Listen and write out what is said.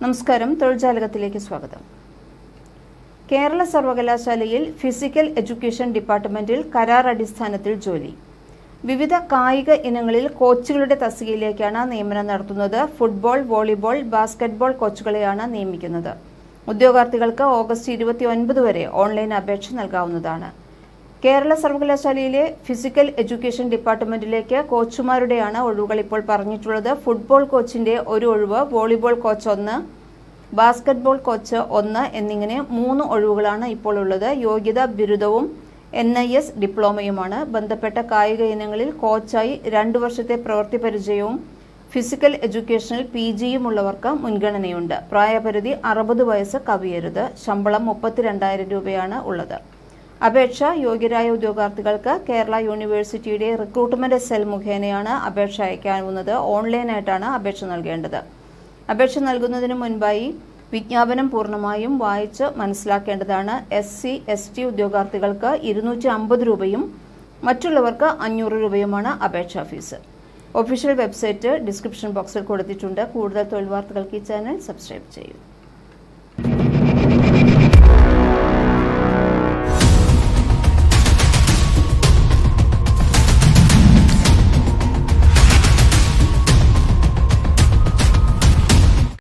നമസ്കാരം. തൊഴിൽജാലകത്തിലേക്ക് സ്വാഗതം. കേരള സർവകലാശാലയിൽ ഫിസിക്കൽ എഡ്യൂക്കേഷൻ ഡിപ്പാർട്ട്മെന്റിൽ കരാർ അടിസ്ഥാനത്തിൽ ജോലി. വിവിധ കായിക ഇനങ്ങളിൽ കോച്ചുകളുടെ തസ്തികയിലേക്കാണ് നിയമനം നടത്തുന്നത്. ഫുട്ബോൾ വോളിബോൾ ബാസ്കറ്റ്ബോൾ കോച്ചുകളെയാണ് നിയമിക്കുന്നത്. ഉദ്യോഗാർത്ഥികൾക്ക് ഓഗസ്റ്റ് ഇരുപത്തി വരെ ഓൺലൈൻ അപേക്ഷ നൽകാവുന്നതാണ്. കേരള സർവകലാശാലയിലെ ഫിസിക്കൽ എഡ്യൂക്കേഷൻ ഡിപ്പാർട്ട്മെന്റിലേക്ക് കോച്ചുമാരുടെയാണ് ഒഴിവുകൾ ഇപ്പോൾ പറഞ്ഞിട്ടുള്ളത്. ഫുട്ബോൾ കോച്ചിന്റെ ഒരു ഒഴിവ് വോളിബോൾ കോച്ച് ഒന്ന് ബാസ്കറ്റ്ബോൾ കോച്ച് ഒന്ന് എന്നിങ്ങനെ മൂന്ന് ഒഴിവുകളാണ് ഇപ്പോൾ ഉള്ളത്. യോഗ്യത ബിരുദവും എൻ ഐ എസ് ഡിപ്ലോമയുമാണ്. ബന്ധപ്പെട്ട കായിക ഇനങ്ങളിൽ കോച്ചായി രണ്ടു വർഷത്തെ പ്രവൃത്തി പരിചയവും ഫിസിക്കൽ എഡ്യൂക്കേഷനിൽ പി ജിയും ഉള്ളവർക്ക് മുൻഗണനയുണ്ട്. പ്രായപരിധി അറുപത് വയസ്സ് കവിയരുത്. ശമ്പളം മുപ്പത്തിരണ്ടായിരം രൂപയാണ് ഉള്ളത്. അപേക്ഷ യോഗ്യരായ ഉദ്യോഗാർത്ഥികൾക്ക് കേരള യൂണിവേഴ്സിറ്റിയുടെ റിക്രൂട്ട്മെന്റ് സെൽ മുഖേനയാണ് അപേക്ഷ അയക്കാവുന്നത്. ഓൺലൈനായിട്ടാണ് അപേക്ഷ നൽകേണ്ടത്. അപേക്ഷ നൽകുന്നതിന് മുൻപായി വിജ്ഞാപനം പൂർണമായും വായിച്ച് മനസ്സിലാക്കേണ്ടതാണ്. എസ് സി എസ് ടി ഉദ്യോഗാർത്ഥികൾക്ക് ഇരുന്നൂറ്റി അമ്പത് രൂപയും മറ്റുള്ളവർക്ക് അഞ്ഞൂറ് രൂപയുമാണ് അപേക്ഷാ ഫീസ്. ഒഫീഷ്യൽ വെബ്സൈറ്റ് ഡിസ്ക്രിപ്ഷൻ ബോക്സിൽ കൊടുത്തിട്ടുണ്ട്. കൂടുതൽ തൊഴിൽ വാർത്തകൾക്ക് ഈ ചാനൽ സബ്സ്ക്രൈബ് ചെയ്യൂ.